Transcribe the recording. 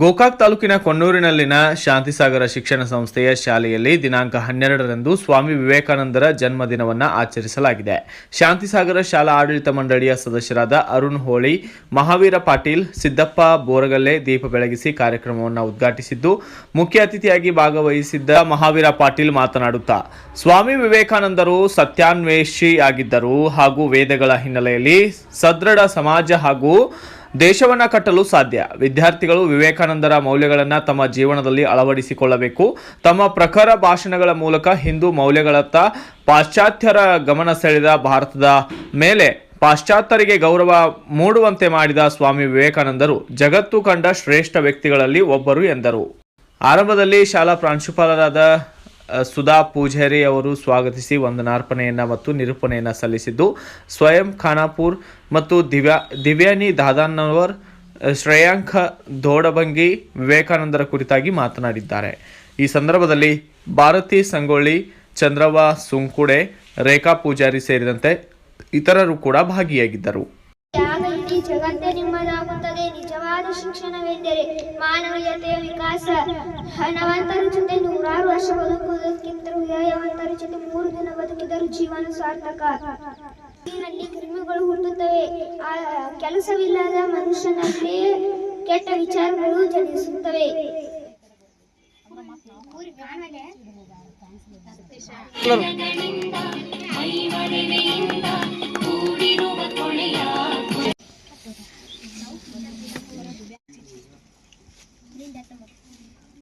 ಗೋಕಾಕ್ ತಾಲೂಕಿನ ಕೊಣ್ಣೂರಿನಲ್ಲಿನ ಶಾಂತಿಸಾಗರ ಶಿಕ್ಷಣ ಸಂಸ್ಥೆಯ ಶಾಲೆಯಲ್ಲಿ ದಿನಾಂಕ ಹನ್ನೆರಡರಂದು ಸ್ವಾಮಿ ವಿವೇಕಾನಂದರ ಜನ್ಮದಿನವನ್ನು ಆಚರಿಸಲಾಗಿದೆ. ಶಾಂತಿಸಾಗರ ಶಾಲಾ ಆಡಳಿತ ಮಂಡಳಿಯ ಸದಸ್ಯರಾದ ಅರುಣ್ ಹೋಳಿ, ಮಹಾವೀರ ಪಾಟೀಲ್, ಸಿದ್ದಪ್ಪ ಬೋರಗಲ್ಲೆ ದೀಪ ಬೆಳಗಿಸಿ ಕಾರ್ಯಕ್ರಮವನ್ನು ಉದ್ಘಾಟಿಸಿದ್ದು, ಮುಖ್ಯ ಅತಿಥಿಯಾಗಿ ಭಾಗವಹಿಸಿದ್ದ ಮಹಾವೀರ ಪಾಟೀಲ್ ಮಾತನಾಡುತ್ತಾ, ಸ್ವಾಮಿ ವಿವೇಕಾನಂದರು ಸತ್ಯಾನ್ವೇಷಿಯಾಗಿದ್ದರು ಹಾಗೂ ವೇದಗಳ ಹಿನ್ನೆಲೆಯಲ್ಲಿ ಸದೃಢ ಸಮಾಜ ಹಾಗೂ ದೇಶವನ್ನ ಕಟ್ಟಲು ಸಾಧ್ಯ. ವಿದ್ಯಾರ್ಥಿಗಳು ವಿವೇಕಾನಂದರ ಮೌಲ್ಯಗಳನ್ನು ತಮ್ಮ ಜೀವನದಲ್ಲಿ ಅಳವಡಿಸಿಕೊಳ್ಳಬೇಕು. ತಮ್ಮ ಪ್ರಖರ ಭಾಷಣಗಳ ಮೂಲಕ ಹಿಂದೂ ಮೌಲ್ಯಗಳತ್ತ ಪಾಶ್ಚಾತ್ಯರ ಗಮನ ಸೆಳೆದ ಭಾರತದ ಮೇಲೆ ಪಾಶ್ಚಾತ್ಯರಿಗೆ ಗೌರವ ಮೂಡುವಂತೆ ಮಾಡಿದ ಸ್ವಾಮಿ ವಿವೇಕಾನಂದರು ಜಗತ್ತು ಕಂಡ ಶ್ರೇಷ್ಠ ವ್ಯಕ್ತಿಗಳಲ್ಲಿ ಒಬ್ಬರು ಎಂದರು. ಆರಂಭದಲ್ಲಿ ಶಾಲಾ ಪ್ರಾಂಶುಪಾಲರಾದ ಸುಧಾ ಪೂಜಾರಿ ಅವರು ಸ್ವಾಗತಿಸಿ ವಂದನಾರ್ಪಣೆಯನ್ನ ಮತ್ತು ನಿರೂಪಣೆಯನ್ನ ಸಲ್ಲಿಸಿದ್ದು. ಸ್ವಯಂ ಖಾನಾಪುರ್ ಮತ್ತು ದಿವ್ಯಾ, ದಿವ್ಯಾನಿ ದಾದಾನವರ್ ಶ್ರೇಯಾಂಕ ದೋಡಭಂಗಿ ವಿವೇಕಾನಂದರ ಕುರಿತಾಗಿ ಮಾತನಾಡಿದ್ದಾರೆ. ಈ ಸಂದರ್ಭದಲ್ಲಿ ಭಾರತಿ ಸಂಗೊಳ್ಳಿ ಚಂದ್ರವ್ವ ಸುಂಕುಡೆ, ರೇಖಾ ಪೂಜಾರಿ ಸೇರಿದಂತೆ ಇತರರು ಕೂಡ ಭಾಗಿಯಾಗಿದ್ದರು. ಜಗತ್ತೇ ನಿಮ್ಮದಾಗುತ್ತದೆ. ನಿಜವಾದ ಶಿಕ್ಷಣವೆಂದರೆ ಮಾನವೀಯತೆಯ ವಿಕಾಸ. ಹಣವಂತರ ಜೊತೆ ನೂರಾರು ವರ್ಷ ಬದುಕುವುದಕ್ಕಿಂತ ವ್ಯಯವಂತರ ಜೊತೆ ಮೂರು ದಿನ ಬದುಕಿದರೂ ಜೀವನ ಸಾರ್ಥಕ. ನಲ್ಲಿ ಕ್ರಿಮಿಗಳು ಹುಟ್ಟುತ್ತವೆ. ಆ, ಕೆಲಸವಿಲ್ಲದ ಮನುಷ್ಯನಲ್ಲಿ ಕೆಟ್ಟ ವಿಚಾರಗಳು ಜನಿಸುತ್ತವೆ. ಐವರಿವೆಯಿಂದ